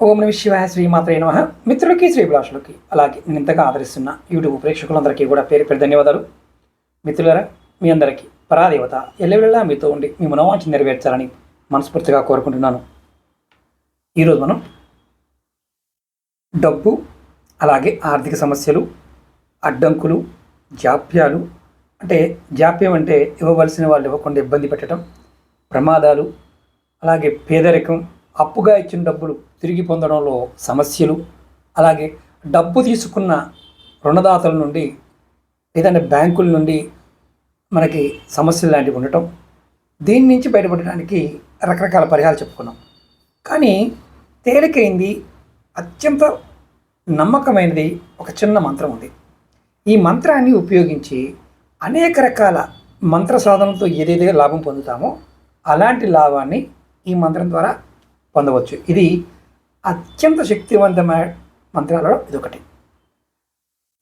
ఓం నమ శివాయ శ్రీమాత్రే నమ. మిత్రులకి శ్రీభిలాషులకి అలాగే నేను ఇంతగా ఆదరిస్తున్న యూట్యూబ్ ప్రేక్షకులందరికీ కూడా పేరు పేరు ధన్యవాదాలు. మిత్రులరా మీ అందరికీ పరాదేవత ఎల్లవెల్లా మీతో ఉండి మీ మనోవాంఛ నెరవేర్చాలని మనస్ఫూర్తిగా కోరుకుంటున్నాను. ఈరోజు మనం డబ్బు అలాగే ఆర్థిక సమస్యలు అడ్డంకులు జాప్యాలు అంటే జాప్యం అంటే ఇవ్వవలసిన వాళ్ళు ఇవ్వకుండా ఇబ్బంది పెట్టడం ప్రమాదాలు అలాగే పేదరికం అప్పుగా ఇచ్చిన డబ్బులు తిరిగి పొందడంలో సమస్యలు అలాగే డబ్బు తీసుకున్న రుణదాతల నుండి లేదంటే బ్యాంకుల నుండి మనకి సమస్యలు లాంటివి ఉండటం. దీని నుంచి బయటపడడానికి రకరకాల పరిహారాలు చెప్పుకున్నాం. కానీ తేలికైంది అత్యంత నమ్మకమైనది ఒక చిన్న మంత్రం ఉంది. ఈ మంత్రాన్ని ఉపయోగించి అనేక రకాల మంత్ర సాధనతో ఏదైతే లాభం పొందుతామో అలాంటి లాభాన్ని ఈ మంత్రం ద్వారా పొందవచ్చు. ఇది అత్యంత శక్తివంతమైన మంత్రాలలో ఇదొకటి.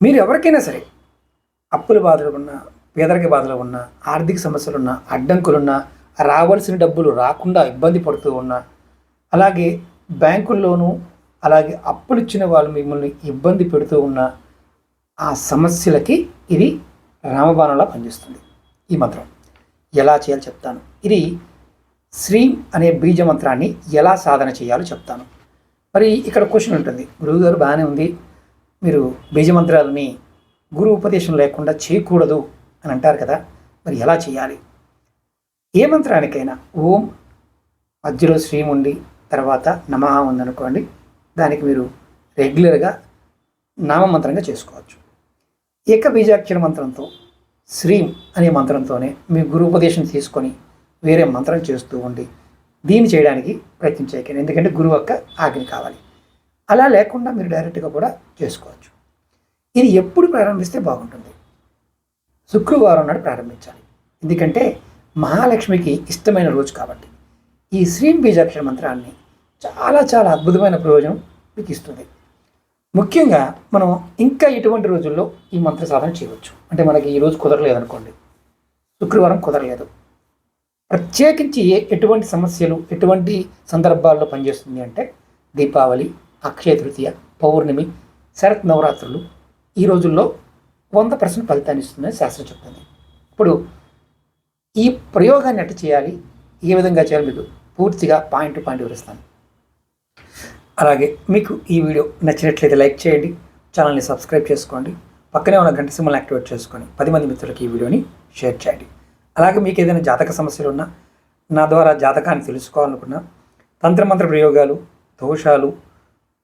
మీరు ఎవరికైనా సరే అప్పుల బాధలు ఉన్నా పేదరిక బాధలు ఉన్నా ఆర్థిక సమస్యలు ఉన్నా అడ్డంకులున్నా రావాల్సిన డబ్బులు రాకుండా ఇబ్బంది పడుతూ ఉన్నా అలాగే బ్యాంకుల్లోనూ అలాగే అప్పులు ఇచ్చిన వాళ్ళు మిమ్మల్ని ఇబ్బంది పెడుతూ ఉన్న ఆ సమస్యలకి ఇది రామబాణంలా పనిచేస్తుంది. ఈ మంత్రం ఎలా చేయాలో చెప్తాను. ఇది శ్రీం అనే బీజ మంత్రాన్ని ఎలా సాధన చేయాలో చెప్తాను. మరి ఇక్కడ క్వశ్చన్ ఉంటుంది. గురువుగారు బాగానే ఉంది. మీరు బీజ మంత్రాలని గురు ఉపదేశం లేకుండా చేయకూడదు అని అంటారు కదా. మరి ఎలా చేయాలి? ఏ మంత్రానికైనా ఓం మధ్యలో శ్రీం ఉండి తర్వాత నమః ఉందనుకోండి దానికి మీరు రెగ్యులర్గా నామమంత్రంగా చేసుకోవచ్చు. ఏక బీజాక్షర మంత్రంతో శ్రీం అనే మంత్రంతోనే మీ గురు ఉపదేశం తీసుకొని వేరే మంత్రం చేస్తూ ఉండి దీన్ని చేయడానికి ప్రయత్నం చేయకండి ఎందుకంటే గురువు యొక్క ఆజ్ఞ కావాలి. అలా లేకుండా మీరు డైరెక్ట్గా కూడా చేసుకోవచ్చు. ఇది ఎప్పుడు ప్రారంభిస్తే బాగుంటుంది. శుక్రవారం నాడు ప్రారంభించాలి. ఎందుకంటే మహాలక్ష్మికి ఇష్టమైన రోజు కాబట్టి. ఈ శ్రీం బీజాక్షర మంత్రాన్ని చాలా చాలా అద్భుతమైన ప్రయోజనం మీకు ఇస్తుంది. ముఖ్యంగా మనం ఇంకా ఎటువంటి రోజుల్లో ఈ మంత్ర సాధన చేయవచ్చు. అంటే మనకి ఈ రోజు కుదరలేదు అనుకోండి శుక్రవారం కుదరలేదు. ప్రత్యేకించి ఏ ఎటువంటి సమస్యలు ఎటువంటి సందర్భాల్లో పనిచేస్తుంది అంటే దీపావళి అక్షయ తృతీయ పౌర్ణమి శరత్ నవరాత్రులు. ఈ రోజుల్లో వంద పర్సెంట్ ఫలితాన్ని ఇస్తుందని శాస్త్రం చెప్తుంది. ఇప్పుడు ఈ ప్రయోగాన్ని ఎట్ట చేయాలి? ఏ విధంగా చేయాలి మీకు పూర్తిగా పాయింట్ టు పాయింట్ వివరిస్తాను. అలాగే మీకు ఈ వీడియో నచ్చినట్లయితే లైక్ చేయండి ఛానల్ని సబ్స్క్రైబ్ చేసుకోండి పక్కనే ఉన్న గంట సింబల్ యాక్టివేట్ చేసుకొని పది మంది మిత్రులకి ఈ వీడియోని షేర్ చేయండి. అలాగే మీకు ఏదైనా జాతక సమస్యలు ఉన్నా నా ద్వారా జాతకాన్ని తెలుసుకోవాలనుకున్నా తంత్రమంత్ర ప్రయోగాలు దోషాలు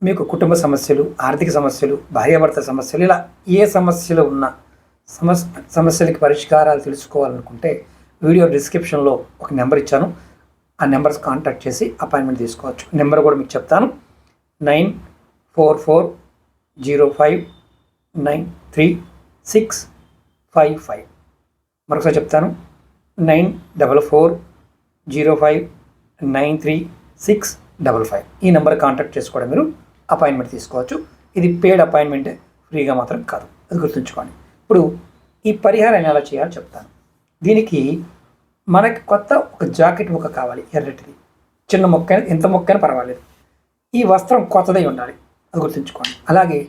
మీకు కుటుంబ సమస్యలు ఆర్థిక సమస్యలు భార్యాభర్త సమస్యలు ఇలా ఏ సమస్యలు ఉన్నా సమస్ సమస్యలకి పరిష్కారాలు తెలుసుకోవాలనుకుంటే వీడియో డిస్క్రిప్షన్లో ఒక నెంబర్ ఇచ్చాను. ఆ నెంబర్స్ కాంటాక్ట్ చేసి అపాయింట్మెంట్ తీసుకోవచ్చు. నెంబర్ కూడా మీకు చెప్తాను. Nine four four zero five nine three six five five. మరొకసారి చెప్తాను. Nine double four zero five nine three six double five. ఈ నెంబర్ కాంటాక్ట్ చేసుకోవడం మీరు అపాయింట్మెంట్ తీసుకోవచ్చు. ఇది పేడ్ అపాయింట్మెంట్ ఫ్రీగా మాత్రం కాదు. అది గుర్తుంచుకోండి. ఇప్పుడు ఈ పరిహారాన్ని ఎలా చేయాలో చెప్తాను. దీనికి మనకి కొత్త ఒక జాకెట్ ముక్క కావాలి ఎర్రటిది. చిన్న మొక్క ఎంత మొక్క అయినా పర్వాలేదు. ఈ వస్త్రం కొత్తదై ఉండాలి. అది గుర్తుంచుకోండి. అలాగే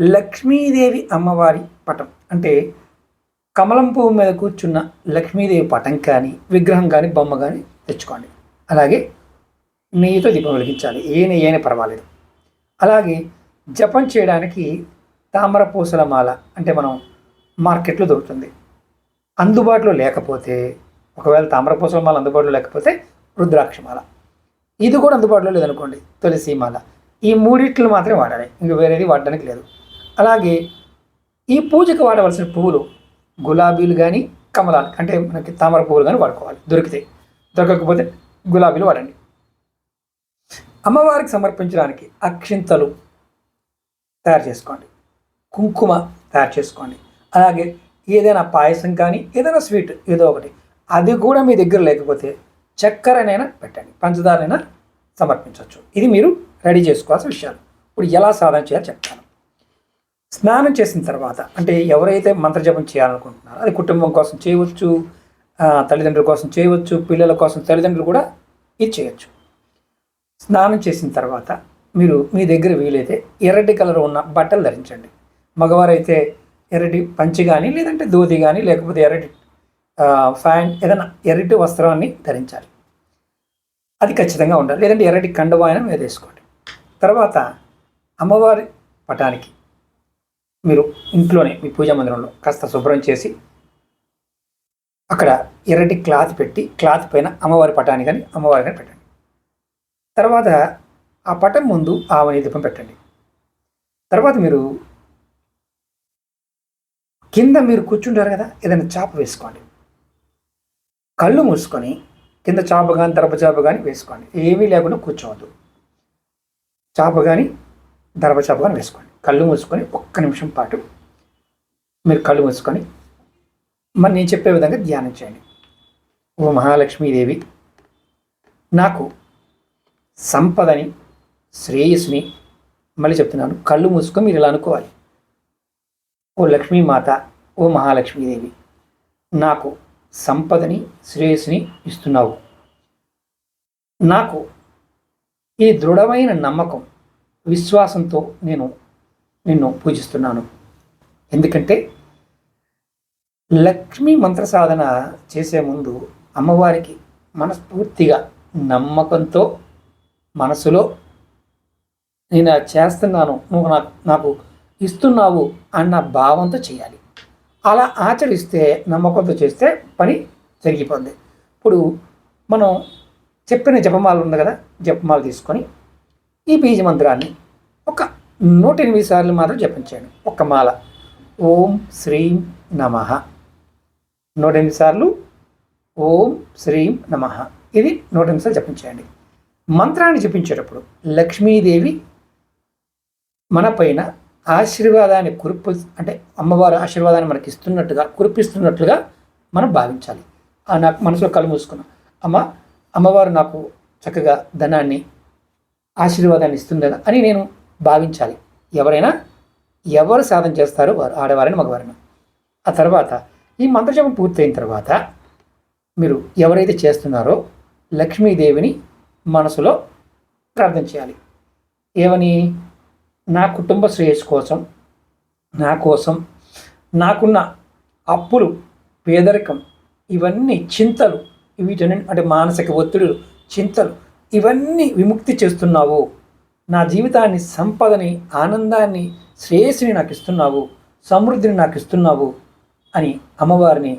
లక్ష్మీదేవి అమ్మవారి పటం అంటే కమలం పువ్వు మీద కూర్చున్న లక్ష్మీదేవి పటం కానీ విగ్రహం కానీ బొమ్మ కానీ తెచ్చుకోండి. అలాగే నెయ్యితో దీపం వెలిగించాలి. ఏ నెయ్యి అయినా పర్వాలేదు. అలాగే జపం చేయడానికి తామర పూసల మాల అంటే మనం మార్కెట్లో దొరుకుతుంది. అందుబాటులో లేకపోతే ఒకవేళ తామర పూసల మాల అందుబాటులో లేకపోతే రుద్రాక్ష మాల. ఇది కూడా అందుబాటులో లేదనుకోండి తులసి మాల. ఈ మూడిట్లు మాత్రమే వాడాలి. ఇంక వేరేది వాడడానికి లేదు. అలాగే ఈ పూజకు వాడవలసిన పువ్వులు గులాబీలు కానీ కమలాలు అంటే మనకి తామర పువ్వులు కానీ వాడుకోవాలి దొరికితే. దొరకకపోతే గులాబీలు వాడండి. అమ్మవారికి సమర్పించడానికి అక్షింతలు తయారు చేసుకోండి. కుంకుమ తయారు చేసుకోండి. అలాగే ఏదైనా పాయసం కానీ ఏదైనా స్వీట్ ఏదో ఒకటి అది కూడా మీ దగ్గర లేకపోతే చక్కెరనైనా పెట్టండి పంచదారనైనా సమర్పించవచ్చు. ఇది మీరు రెడీ చేసుకోవాల్సిన విషయాలు. ఇప్పుడు ఎలా సాధన చేయాలో చెప్తాను. స్నానం చేసిన తర్వాత అంటే ఎవరైతే మంత్రజపం చేయాలనుకుంటున్నారో అది కుటుంబం కోసం చేయవచ్చు తల్లిదండ్రుల కోసం చేయవచ్చు పిల్లల కోసం తల్లిదండ్రులు కూడా ఇది చేయొచ్చు. స్నానం చేసిన తర్వాత మీరు మీ దగ్గర వీలైతే ఎర్రటి కలర్ ఉన్న బట్టలు ధరించండి. మగవారైతే ఎర్రటి పంచి కానీ లేదంటే దోతి కానీ లేకపోతే ఎర్రటి ఫ్యాంట్ ఫ్యాన్ ఏదైనా ఎర్రటి వస్త్రాన్ని ధరించాలి. అది ఖచ్చితంగా ఉండాలి. లేదంటే ఎర్రటి కండవాయన మీద వేసుకోండి. తర్వాత అమ్మవారి పటానికి మీరు ఇంట్లోనే మీ పూజా మందిరంలో కాస్త శుభ్రం చేసి అక్కడ ఎర్రటి క్లాత్ పెట్టి క్లాత్ పైన అమ్మవారి పటాన్ని కానీ అమ్మవారి కానీ పెట్టండి. తర్వాత ఆ పటం ముందు ఆవని దీపం పెట్టండి. తర్వాత మీరు కింద మీరు కూర్చుంటారు కదా ఏదైనా చాప వేసుకోండి. కళ్ళు మూసుకొని కింద చాప కానీ దర్భ చాప కానీ వేసుకోండి. ఏమీ లేకుండా కూర్చోవద్దు. చాప కానీ దర్భ చాప కానీ వేసుకోండి. కళ్ళు మూసుకొని ఒక్క నిమిషం పాటు మీరు కళ్ళు మూసుకొని మరి నేను చెప్పే విధంగా ధ్యానం చేయండి. ఓ మహాలక్ష్మీదేవి నాకు సంపదని శ్రేయస్సుని మళ్ళీ చెప్తున్నాను. కళ్ళు మూసుకొని మీరు ఇలా అనుకోవాలి. ఓ లక్ష్మీమాత ఓ మహాలక్ష్మీదేవి నాకు సంపదని శ్రేయస్సుని ఇస్తున్నావు. నాకు ఈ దృఢమైన నమ్మకం విశ్వాసంతో నేను నిన్ను పూజిస్తున్నాను. ఎందుకంటే లక్ష్మీ మంత్ర సాధన చేసే ముందు అమ్మవారికి మనస్ఫూర్తిగా నమ్మకంతో మనసులో నేను చేస్తున్నాను నువ్వు నాకు నాకు ఇస్తున్నావు అన్న భావంతో చేయాలి. అలా ఆచరిస్తే నమ్మకంతో చేస్తే పని జరిగిపోతుంది ఇప్పుడు మనం చెప్పిన జపమాల ఉంది కదా జపమాల తీసుకొని ఈ బీజ మంత్రాన్ని ఒక నూట ఎనిమిది సార్లు మాత్రం జపించాడు. ఒక్క మాల. ఓం శ్రీం నమ. నూట ఎనిమిది సార్లు ఓం శ్రీం నమ. ఇది నూట ఎనిమిది సార్లు జపించండి మంత్రాన్ని జపించేటప్పుడు లక్ష్మీదేవి మన పైన ఆశీర్వాదాన్ని కురిపి అంటే అమ్మవారు ఆశీర్వాదాన్ని మనకి ఇస్తున్నట్టుగా కురిపిస్తున్నట్లుగా మనం భావించాలి. ఆ నాకు మనసులో కళ్ళు మూసుకున్నాం. అమ్మ అమ్మవారు నాకు చక్కగా ధనాన్ని ఆశీర్వాదాన్ని ఇస్తుంది కదా అని నేను భావించాలి. ఎవరైనా ఎవరు సాధన చేస్తారో వారు ఆడవారిని మగవారిని. ఆ తర్వాత ఈ మంత్రజపం పూర్తయిన తర్వాత మీరు ఎవరైతే చేస్తున్నారో లక్ష్మీదేవిని మనసులో ప్రార్థన చేయాలి. ఏమని? నా కుటుంబ శ్రేయస్సు కోసం నా కోసం నాకున్న అప్పులు పేదరికం ఇవన్నీ చింతలు వీటన్ని అంటే మానసిక ఒత్తిడులు చింతలు ఇవన్నీ విముక్తి చేస్తున్నావు. నా జీవితాన్ని సంపదని ఆనందాన్ని శ్రేయస్సుని నాకు ఇస్తున్నావు సమృద్ధిని నాకు ఇస్తున్నావు అని అమ్మవారిని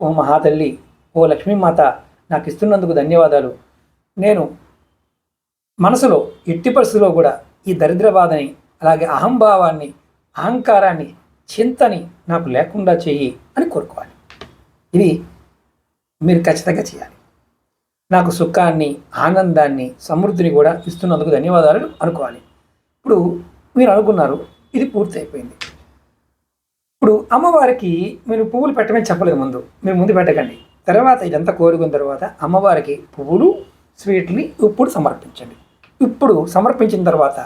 ఓ మహాతల్లి ఓ లక్ష్మీమాత నాకు ఇస్తున్నందుకు ధన్యవాదాలు. నేను మనసులో ఎట్టి పరిస్థితుల్లో కూడా ఈ దరిద్రవాదని అలాగే అహంభావాన్ని అహంకారాన్ని చింతని నాకు లేకుండా చెయ్యి అని కోరుకోవాలి. ఇది మీరు ఖచ్చితంగా చేయాలి. నాకు సుఖాన్ని ఆనందాన్ని సమృద్ధిని కూడా ఇస్తున్నందుకు ధన్యవాదాలు అనుకోవాలి. ఇప్పుడు మీరు అనుకున్నారు ఇది పూర్తి అయిపోయింది. ఇప్పుడు అమ్మవారికి మీరు పువ్వులు పెట్టమని చెప్పలేదు ముందు. మీరు ముందు పెట్టకండి. తర్వాత ఇదంతా కోరుకున్న తర్వాత అమ్మవారికి పువ్వులు స్వీట్ని ఇప్పుడు సమర్పించండి. ఇప్పుడు సమర్పించిన తర్వాత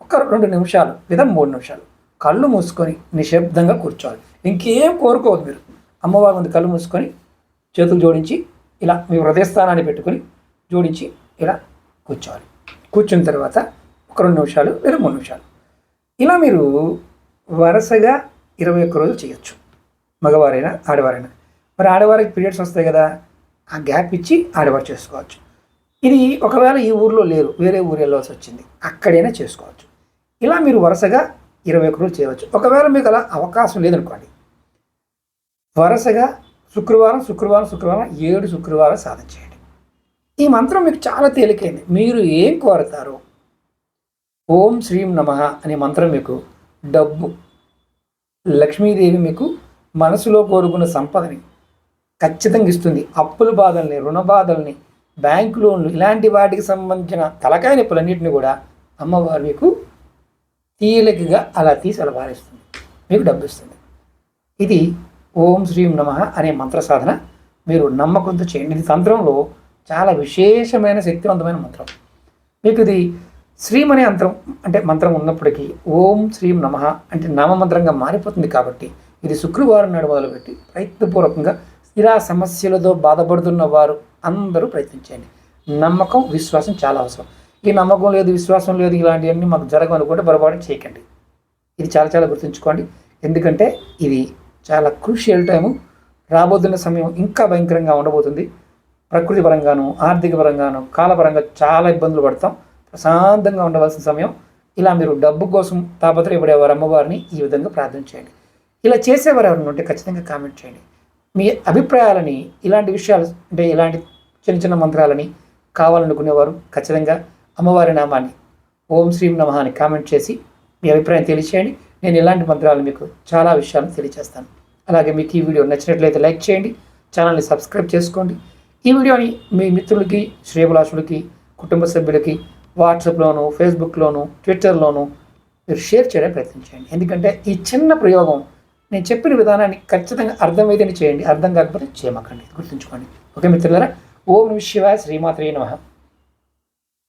ఒక రెండు నిమిషాలు లేదా మూడు నిమిషాలు కళ్ళు మూసుకొని నిశ్శబ్దంగా కూర్చోవాలి. ఇంకేం కోరుకోవద్దు మీరు. అమ్మవారి ముందు కళ్ళు మూసుకొని చేతులు జోడించి ఇలా మీ హృదయస్థానాన్ని పెట్టుకొని జోడించి ఇలా కూర్చోవాలి. కూర్చున్న తర్వాత ఒక రెండు నిమిషాలు లేదా మూడు నిమిషాలు. ఇలా మీరు వరుసగా ఇరవై ఒక్క రోజులు చేయొచ్చు. మగవారైనా ఆడవారైనా. మరి ఆడవారికి పీరియడ్స్ వస్తాయి కదా ఆ గ్యాప్ ఇచ్చి ఆడవారు చేసుకోవచ్చు. ఇది ఒకవేళ ఈ ఊర్లో లేరు వేరే ఊరు వెళ్ళవలసి వచ్చింది అక్కడైనా చేసుకోవచ్చు. ఇలా మీరు వరుసగా ఇరవై ఒక్క రోజులు చేయవచ్చు. ఒకవేళ మీకు అలా అవకాశం లేదనుకోండి వరుసగా శుక్రవారం శుక్రవారం శుక్రవారం ఏడు శుక్రవారం సాధన చేయండి. ఈ మంత్రం మీకు చాలా తేలికైంది. మీరు ఏం కోరతారు? ఓం శ్రీం నమ అనే మంత్రం మీకు డబ్బు. లక్ష్మీదేవి మీకు మనసులో కోరుకున్న సంపదని ఖచ్చితంగా ఇస్తుంది. అప్పుల బాధల్ని రుణ బాధల్ని బ్యాంకు లోన్లు ఇలాంటి వాటికి సంబంధించిన తలకాయ నొప్పులన్నింటినీ కూడా అమ్మవారు మీకు తేలికగా అలా తీసి అలా మీకు డబ్బు ఇస్తుంది. ఇది ఓం శ్రీం నమ అనే మంత్ర సాధన మీరు నమ్మకంతో చేయండి. ఇది తంత్రంలో చాలా విశేషమైన శక్తివంతమైన మంత్రం. మీకు ఇది శ్రీం అనే అంతరం అంటే మంత్రం ఉన్నప్పటికీ ఓం శ్రీం నమ అంటే నామమంత్రంగా మారిపోతుంది కాబట్టి ఇది శుక్రవారం నాడు మొదలుపెట్టి ప్రయత్నపూర్వకంగా ఇలా సమస్యలతో బాధపడుతున్న వారు అందరూ ప్రయత్నించండి నమ్మకం విశ్వాసం చాలా అవసరం. ఈ నమ్మకం లేదు విశ్వాసం లేదు ఇలాంటివన్నీ మాకు జరగవు పొరపాటు చేయకండి. ఇది చాలా చాలా గుర్తుంచుకోండి. ఎందుకంటే ఇది చాలా క్రూషియల్ టైము రాబోతున్న సమయం ఇంకా భయంకరంగా ఉండబోతుంది. ప్రకృతి పరంగాను ఆర్థిక పరంగాను కాలపరంగా చాలా ఇబ్బందులు పడతాం. ప్రశాంతంగా ఉండవలసిన సమయం. ఇలా మీరు డబ్బు కోసం తాపత్రయపడేవారు అమ్మవారిని ఈ విధంగా ప్రార్థన చేయండి. ఇలా చేసేవారు ఎవరైనా ఉంటే ఖచ్చితంగా కామెంట్ చేయండి. మీ అభిప్రాయాలని ఇలాంటి విషయాలు అంటే ఇలాంటి చిన్న చిన్న మంత్రాలని కావాలనుకునేవారు ఖచ్చితంగా అమ్మవారి నామాన్ని ఓం శ్రీం నమ అని కామెంట్ చేసి మీ అభిప్రాయం తెలియచేయండి. నేను ఇలాంటి మంత్రాలు మీకు చాలా విషయాలు తెలియజేస్తాను అలాగే మీకు ఈ వీడియో నచ్చినట్లయితే లైక్ చేయండి ఛానల్ని సబ్స్క్రైబ్ చేసుకోండి. ఈ వీడియోని మీ మిత్రులకి శ్రేయభిలాషులకి కుటుంబ సభ్యులకి వాట్సాప్లోను ఫేస్బుక్లోను ట్విట్టర్లోను మీరు షేర్ చేయడం. ప్రయత్నించండి ఎందుకంటే ఈ చిన్న ప్రయోగం నేను చెప్పిన విధానాన్ని ఖచ్చితంగా అర్థమైతేనే చేయండి అర్థం కాకపోతే చేయమకండి గుర్తుంచుకోండి. ఓకే మిత్రులారా ఓం శివ శివాయ శ్రీమాత్రే నమః.